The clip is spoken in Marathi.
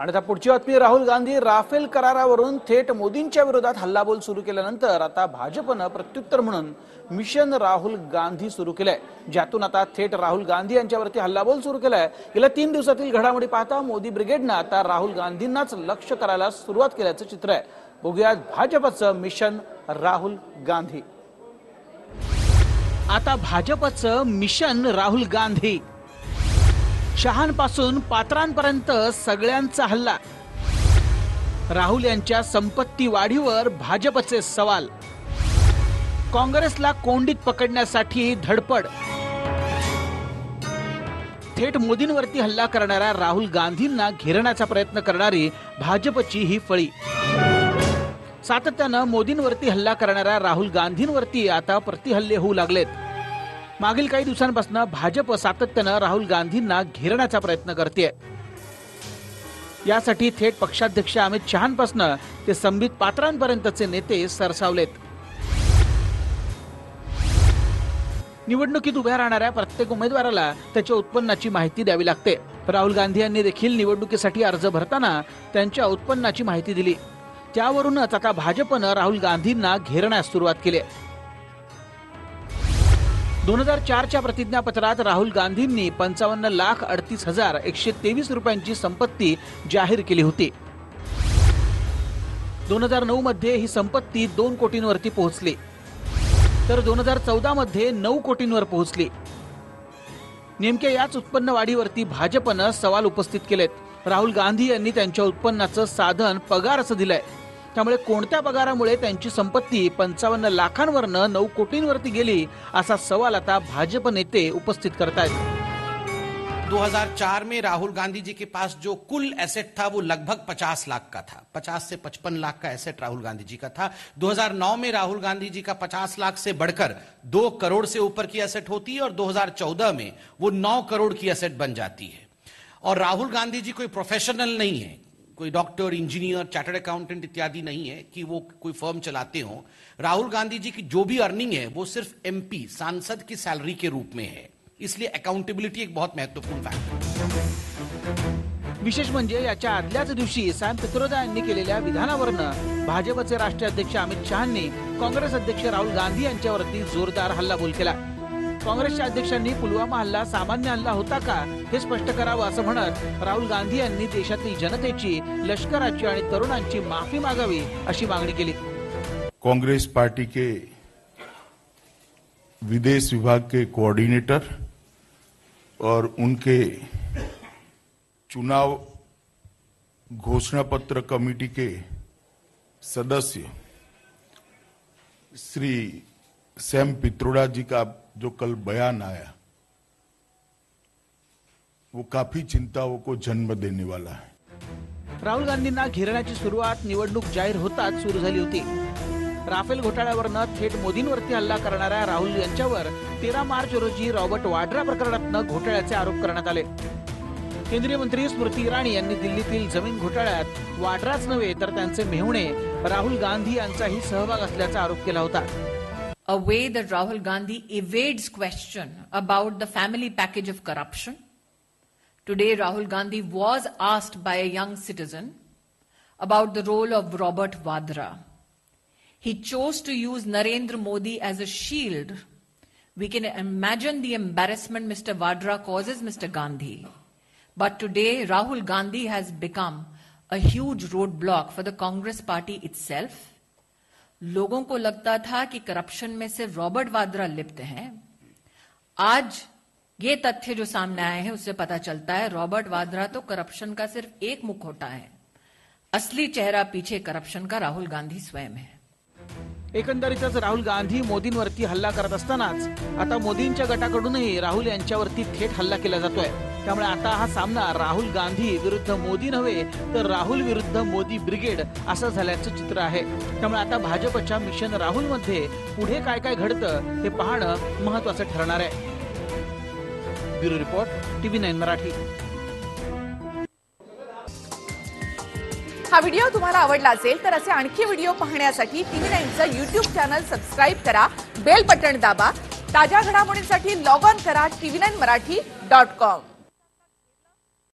आणि आता पुढची बातमी राहुल गांधी राफेल करारावरून थेट मोदींच्या विरोधात हल्लाबोल सुरू केल्यानंतर आता भाजपनं प्रत्युत्तर म्हणून मिशन राहुल गांधी सुरू केलंय. ज्यातून आता थेट राहुल गांधी यांच्यावरती हल्लाबोल सुरू केलाय. गेल्या तीन दिवसातील घडामोडी पाहता मोदी ब्रिगेडनं आता राहुल गांधींनाच लक्ष करायला सुरुवात केल्याचं चित्र आहे. बघूया भाजपचं मिशन राहुल गांधी. आता भाजपचं मिशन राहुल गांधी. शहांपासून पात्रांपर्यंत सगळ्यांचा हल्ला. राहुल यांच्या संपत्ती वाढीवर भाजपचे सवाल. काँग्रेसला कोंडीत पकडण्यासाठी धडपड. थेट मोदींवरती हल्ला करणाऱ्या राहुल गांधींना घेरण्याचा प्रयत्न करणारी भाजपची ही फळी. सातत्यानं मोदींवरती हल्ला करणाऱ्या राहुल गांधींवरती आता प्रतिहल्ले होऊ लागलेत. मागील काही दिवसांपासून भाजप सातत्यानं राहुल गांधींना घेरण्याचा प्रयत्न करते यासाठी थेट पक्षाध्यक्ष अमित शहापासून ते संबित पात्रांपर्यंतचे नेते सरसावलेत. निवडणुकीत उभ्या राहणाऱ्या प्रत्येक उमेदवाराला त्याच्या उत्पन्नाची माहिती द्यावी लागते. राहुल गांधी यांनी देखील निवडणुकीसाठी अर्ज भरताना त्यांच्या उत्पन्नाची माहिती दिली. त्यावरूनच आता भाजपनं राहुल गांधींना घेरण्यास सुरुवात केली दोन हजार चारच्या प्रतिज्ञापत्रात राहुल गांधींनी पंचावन्न लाख अडतीस हजार एकशे तेवीस रुपयांची संपत्ती जाहीर केली होती. दोन हजार नऊ मध्ये ही संपत्ती दोन कोटींवरती पोहोचली. तर दोन हजार चौदा मध्ये नऊ कोटींवर पोहोचली. नेमक्या याच उत्पन्न वाढीवरती भाजपनं सवाल उपस्थित केलेत. राहुल गांधी यांनी त्यांच्या उत्पन्नाचं साधन पगार असं दिलंय. त्यामुळे कोणत्या पगारामुळे त्यांची संपत्ती पंचावन्न लाखांवरनं नऊ कोटींवरती गेली असा सवाल आता भाजप नेते उपस्थित करतायत. 2004 में राहुल गांधी जी के पास जो कुल एसेट था वो लगभग 50 लाख का था। 50 से 55 लाख का एसेट राहुल गांधी जी का था। 2009 में राहुल गांधी जी का 50 लाख से बढ़कर 2 करोड़ से ऊपर की एसेट होती है और 2014 में वो 9 करोड़ की एसेट बन जाती है। और राहुल गांधी जी कोई प्रोफेशनल नहीं है। कोई डॉक्टर, इंजीनियर, चार्टर्ड अकाउंटेंट इत्यादि नहीं है कि वो कोई फर्म चलाते हो। राहुल गांधी जी की जो भी अर्निंग है, वो सिर्फ़ एमपी सांसद की सैलरी के रूप में है। इसलिए अकाउंटेबिलिटी एक बहुत महत्वपूर्ण फैक्टर विशेष म्हणजे याच्या आदल्याच दिवशी सॅम पित्रोदा यांनी केलेल्या विधानावरनं भाजपचे राष्ट्रीय अध्यक्ष अमित शहानी काँग्रेस अध्यक्ष राहुल गांधी यांच्यावरती जोरदार हल्लाबोल केला. काँग्रेसच्या अध्यक्षांनी पुलवामा हल्ला सामान्य हल्ला होता का हे स्पष्ट करावं असं म्हणत राहुल गांधी यांनी देशातील जनतेची लष्कराची आणि तरुणांची माफी मागावी अशी मागणी केली. कांग्रेस पार्टी के विदेश विभाग के कोऑर्डिनेटर और उनके चुनाव घोषणा पत्र कमेटी के सदस्य श्री सैम पित्रोड़ा जी का जो कल बयान आया वो काफी चिंताओं को जन्म देने वाला है। राहुल गांधींना घेरण्याची सुरुवात निवडणूक जाहीर होताच सुरू झाली होती. राफेल घोटाळ्यावरनं थेट मोदींवरती हल्ला करणाऱ्या राहुल यांच्यावर तेरा मार्च रोजी रॉबर्ट वाड्रा प्रकरणातनं घोटाळ्याचे आरोप करण्यात आले. केंद्रीय मंत्री स्मृती इराणी यांनी दिल्लीतील जमीन घोटाळ्यात वाड्राच नव्हे तर त्यांचे मेहुणे राहुल गांधी यांचाही सहभाग असल्याचा आरोप केला होता. A way that Rahul Gandhi evades question about the family package of corruption. Today, Rahul Gandhi was asked by a young citizen about the role of Robert Vadra. He chose to use Narendra Modi as a shield. We can imagine the embarrassment Mr. Vadra causes Mr. Gandhi. But today, Rahul Gandhi has become a huge roadblock for the Congress party itself लोगों को लगता था कि करप्शन में सिर्फ़ रॉबर्ट वाड्रा लिप्त हैं। आज ये तथ्य जो सामने आए हैं, उससे पता चलता है, रॉबर्ट वाड्रा तो करप्शन का सिर्फ़ एक मुखोटा है। असली चेहरा पीछे करप्शन का राहुल गांधी स्वयं है। एकंदरीतच राहुल गांधी मोदींवरती हल्ला करत असतानाच, आता गटाकडूनही राहुल थेट हल्ला केला त्यामुळे आता हा सामना राहुल गांधी विरुद्ध मोदी नव्हे तर राहुल विरुद्ध मोदी ब्रिगेड असं झाल्याचं चित्र आहे. त्यामुळे आता भाजपच्या मिशन राहुलमध्ये पुढे काय काय घडतं हे पाहणं महत्वाचं ठरणार आहे. Bureau report TV nine Marathi. हा व्हिडिओ तुम्हाला आवडला असेल तर असे आणखी व्हिडिओ पाहण्यासाठी टीव्ही नाईनचं युट्यूब चॅनल सबस्क्राईब करा बेल बटन दाबा ताज्या घडामोडींसाठी लॉग ऑन करा TV nine Marathi dot com